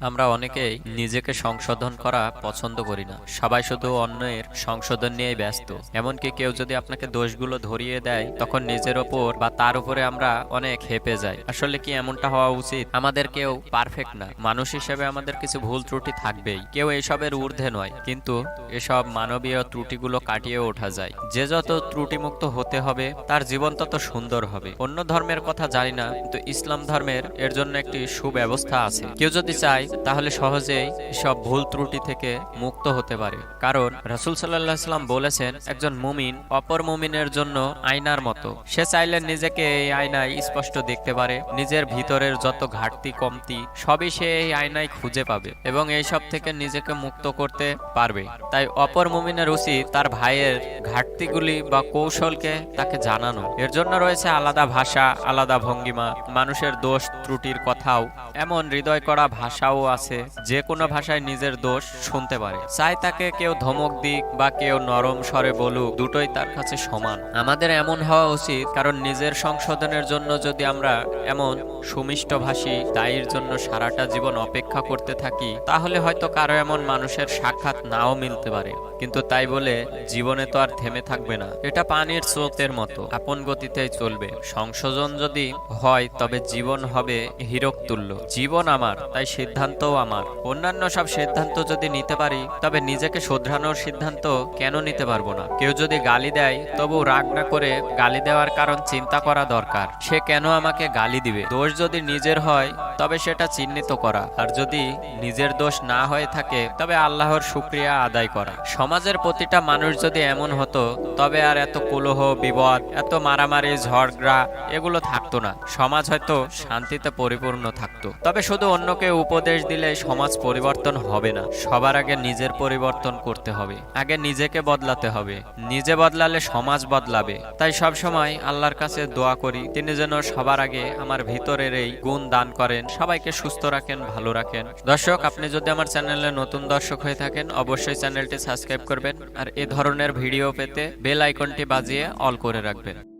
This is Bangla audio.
আমরা অনেকেই নিজেকে সংশোধন করা পছন্দ করি না। সবাই শুধু অন্যের সংশোধন নিয়ে ব্যস্ত। এমনকি কেউ যদি আপনাকে দোষগুলো ধরিয়ে দেয়, তখন নিজের ওপর বা তার উপরে আমরা অনেক হেপে যাই। আসলে কি এমনটা হওয়া উচিত? আমাদের কেউ পারফেক্ট না। মানুষ হিসেবে আমাদের কিছু ভুল ত্রুটি থাকবেই। কেউ এসবের ঊর্ধ্বে নয়, কিন্তু এসব মানবীয় ত্রুটিগুলো কাটিয়ে ওঠা যায়। যে যত ত্রুটিমুক্ত হতে হবে, তার জীবন তত সুন্দর হবে। অন্য ধর্মের কথা জানি না, কিন্তু ইসলাম ধর্মের এর জন্য একটি সুব্যবস্থা আছে। কেউ যদি চায় তাহলে সহজেই সব ভুল ত্রুটি থেকে মুক্ত হতে পারে। কারণ রাসুল সাল্লাহ বলেছেন, একজন মুমিন অপর মুমিনের জন্য আয়নার মতো। সে চাইলে নিজেকে এই আয়নায় স্পষ্ট দেখতে পারে। নিজের ভিতরের যত ঘাটতি, কমতি, সবই সে এই আয়নায় খুঁজে পাবে এবং এই সব থেকে নিজেকে মুক্ত করতে পারবে। তাই অপর মুমিনের উচিত তার ভাইয়ের ঘাটতিগুলি বা কৌশলকে তাকে জানানো। এর জন্য রয়েছে আলাদা ভাষা, আলাদা ভঙ্গিমা, মানুষের দোষ ত্রুটির কথাও, এমন হৃদয় করা ভাষাও আছে, যে কোনো ভাষায় নিজের দোষ শুনতে পারে। চাই তাকে কেউ ধমক দিক বা কেউ নরম স্বরে বলুক, দুটোই তার কাছে সমান। আমাদের এমন হওয়া উচিত, কারণ নিজের সংশোধনের জন্য যদি আমরা এমন সুমিষ্ট ভাষী দায়ের জন্য সারাটা জীবন অপেক্ষা করতে থাকি, তাহলে হয়তো কারও এমন মানুষের সাক্ষাৎ নাও মিলতে পারে। কিন্তু তাই বলে জীবনে তো আর থেমে থাকবে না। এটা পানির স্রোতের মতো, আপন গতিতেই চলবে। সংশোধন যদি হয়, তবে জীবন হবে হীরক তুল্য জীবন আমার, তাই সিদ্ধান্তও আমার। অন্যান্য সব সিদ্ধান্ত যদি নিতে পারি, তবে নিজেকে শোধরানোর সিদ্ধান্ত কেন নিতে পারব না? কেউ যদি গালি দেয় তবু রাগ না করে গালি দেওয়ার কারণ চিন্তা করা দরকার। সে কেন আমাকে গালি দিবে? দোষ যদি নিজের হয়, তবে সেটা চিহ্নিত করা। আর যদি নিজের দোষ না হয়ে থাকে, তবে আল্লাহর শুক্রিয়া আদায় করা। সমাজের প্রতিটা মানুষ যদি এমন হতো, তবে আর এত কলহ বিপদ এত মারামারি, ঝগড়া এগুলো থাকতো না। সমাজ হয়তো শান্তিতে পরিপূর্ণ থাকতো। তবে শুধু অন্যকে উপদেশ দিলে সমাজ পরিবর্তন হবে না। সবার আগে নিজের পরিবর্তন করতে হবে। আগে নিজেকে বদলাতে হবে। নিজে বদলালে সমাজ বদলাবে। তাই সব সময় আল্লাহর কাছে দোয়া করি, তিনি যেন সবার আগে আমার ভিতরের এই গুণ দান করেন, সবাইকে সুস্থ রাখেন, ভালো রাখেন। দর্শক, আপনি যদি আমার চ্যানেলে নতুন দর্শক হয়ে থাকেন, অবশ্যই চ্যানেলটি সাবস্ক্রাইব করবেন, আর এ ধরনের ভিডিও পেতে বেল আইকনটি বাজিয়ে অল করে রাখবেন।